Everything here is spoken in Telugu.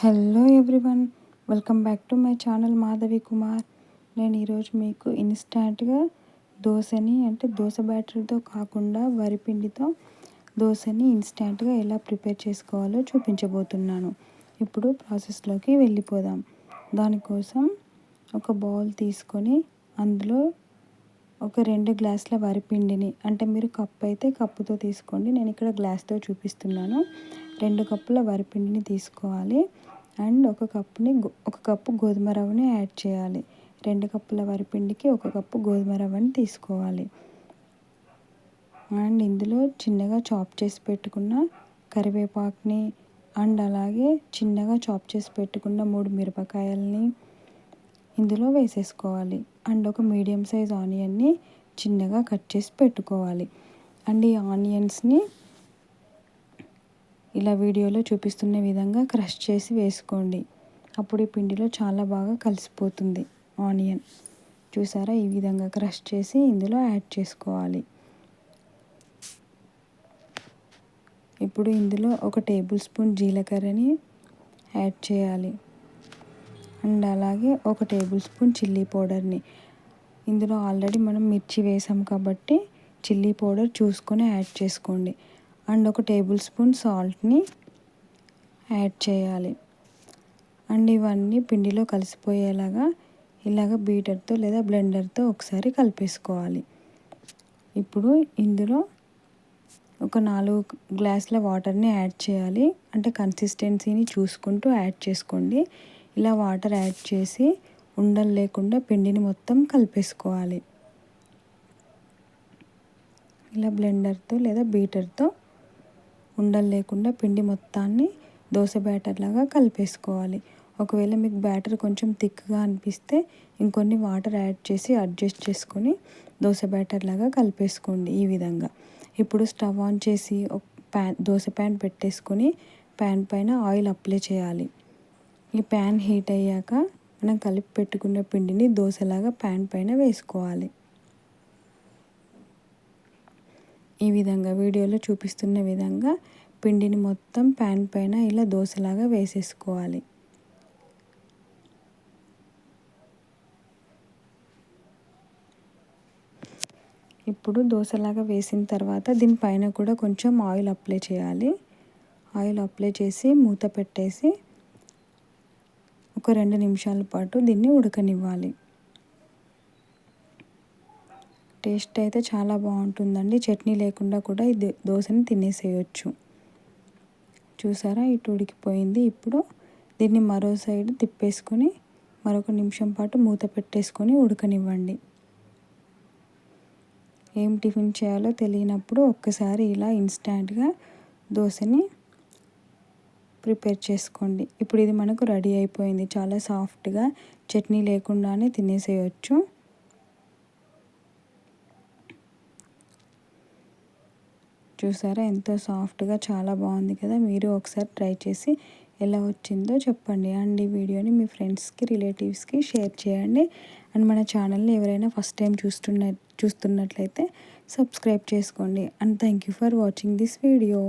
Hello everyone welcome back to my channel Madhavi Kumar నేను ఈరోజు మీకు ఇన్స్టాంట్గా దోశని అంటే దోశ బ్యాటరీతో కాకుండా వరిపిండితో దోశని ఇన్స్టాంట్గా ఎలా ప్రిపేర్ చేసుకోవాలో చూపించబోతున్నాను. ఇప్పుడు ప్రాసెస్లోకి వెళ్ళిపోదాం. దానికోసం ఒక బౌల్ తీసుకొని అందులో ఒక రెండు గ్లాసుల వరిపిండిని అంటే మీరు కప్ అయితే కప్పుతో తీసుకోండి నేను ఇక్కడ గ్లాస్తో చూపిస్తున్నాను. రెండు కప్పుల వరిపిండిని తీసుకోవాలి. అండ్ ఒక కప్పుని ఒక కప్పు గోధుమ రవ్వని యాడ్ చేయాలి. రెండు కప్పుల వరిపిండికి ఒక కప్పు గోధుమ రవ్వని తీసుకోవాలి. అండ్ ఇందులో చిన్నగా చాప్ చేసి పెట్టుకున్న కరివేపాకుని అండ్ అలాగే చిన్నగా చాప్ చేసి పెట్టుకున్న మూడు మిరపకాయలని ఇందులో వేసేసుకోవాలి. అండ్ ఒక మీడియం సైజ్ ఆనియన్ని చిన్నగా కట్ చేసి పెట్టుకోవాలి. అండ్ ఈ ఆనియన్స్ని ఇలా వీడియోలో చూపిస్తున్న విధంగా క్రష్ చేసి వేసుకోండి. అప్పుడు ఈ పిండిలో చాలా బాగా కలిసిపోతుంది. ఆనియన్. చూసారా? ఈ విధంగా క్రష్ చేసి ఇందులో యాడ్ చేసుకోవాలి. ఇప్పుడు ఇందులో ఒక టేబుల్ స్పూన్ జీలకర్రని యాడ్ చేయాలి. అండ్ అలాగే ఒక టేబుల్ స్పూన్ చిల్లీ పౌడర్ని. ఇందులో ఆల్రెడీ మనం మిర్చి వేసాం కాబట్టి చిల్లీ పౌడర్ చూసుకొని యాడ్ చేసుకోండి. అండ్ ఒక టేబుల్ స్పూన్ సాల్ట్ని యాడ్ చేయాలి. అండ్ ఇవన్నీ పిండిలో కలిసిపోయేలాగా ఇలాగ బీటర్తో లేదా బ్లెండర్తో ఒకసారి కలిపేసుకోవాలి. ఇప్పుడు ఇందులో ఒక నాలుగు గ్లాసుల వాటర్ని యాడ్ చేయాలి. అంటే కన్సిస్టెన్సీని చూసుకుంటూ యాడ్ చేసుకోండి. ఇలా వాటర్ యాడ్ చేసి ఉండలు లేకుండా పిండిని మొత్తం కలిపేసుకోవాలి. ఇలా బ్లెండర్తో లేదా బీటర్తో ఉండలు లేకుండా పిండి మొత్తాన్ని దోశ బ్యాటర్ లాగా కలిపేసుకోవాలి. ఒకవేళ మీకు బ్యాటర్ కొంచెం థిక్గా అనిపిస్తే ఇంకొన్ని వాటర్ యాడ్ చేసి అడ్జస్ట్ చేసుకొని దోశ బ్యాటర్ లాగా కలిపేసుకోండి ఈ విధంగా. ఇప్పుడు స్టవ్ ఆన్ చేసి ఒక ప్యాన్ దోశ ప్యాన్ పెట్టేసుకొని ప్యాన్ పైన ఆయిల్ అప్లై చేయాలి. ఈ ప్యాన్ హీట్ అయ్యాక మనం కలిపి పెట్టుకున్న పిండిని దోశలాగా ప్యాన్ పైన వేసుకోవాలి. ఈ విధంగా వీడియోలో చూపిస్తున్న విధంగా పిండిని మొత్తం ప్యాన్ పైన ఇలా దోశలాగా వేసేసుకోవాలి. ఇప్పుడు దోశలాగా వేసిన తర్వాత దీనిపైన కూడా కొంచెం ఆయిల్ అప్లై చేయాలి. ఆయిల్ అప్లై చేసి మూత పెట్టేసి ఒక రెండు నిమిషాల పాటు దీన్ని ఉడకనివ్వాలి. టేస్ట్ అయితే చాలా బాగుంటుందండి. చట్నీ లేకుండా కూడా ఈ దోశని తినేసేయచ్చు. చూసారా? ఇటు ఉడికిపోయింది. ఇప్పుడు దీన్ని మరో సైడ్ తిప్పేసుకొని మరొక నిమిషం పాటు మూత పెట్టేసుకొని ఉడకనివ్వండి. ఏం టిఫిన్ చేయాలో తెలియనప్పుడు ఒక్కసారి ఇలా ఇన్స్టాంట్గా దోశని ప్రిపేర్ చేసుకోండి. ఇప్పుడు ఇది మనకు రెడీ అయిపోయింది. చాలా సాఫ్ట్గా చట్నీ లేకుండానే తినేసేయచ్చు. చూసారా? ఎంతో సాఫ్ట్గా చాలా బాగుంది కదా? మీరు ఒకసారి ట్రై చేసి ఎలా వచ్చిందో చెప్పండి. అండ్ ఈ వీడియోని మీ ఫ్రెండ్స్కి రిలేటివ్స్కి షేర్ చేయండి. అండ్ మన ఛానల్ని ఎవరైనా ఫస్ట్ టైం చూస్తున్న చూస్తున్నట్లయితే సబ్స్క్రైబ్ చేసుకోండి. And thank you for watching this video.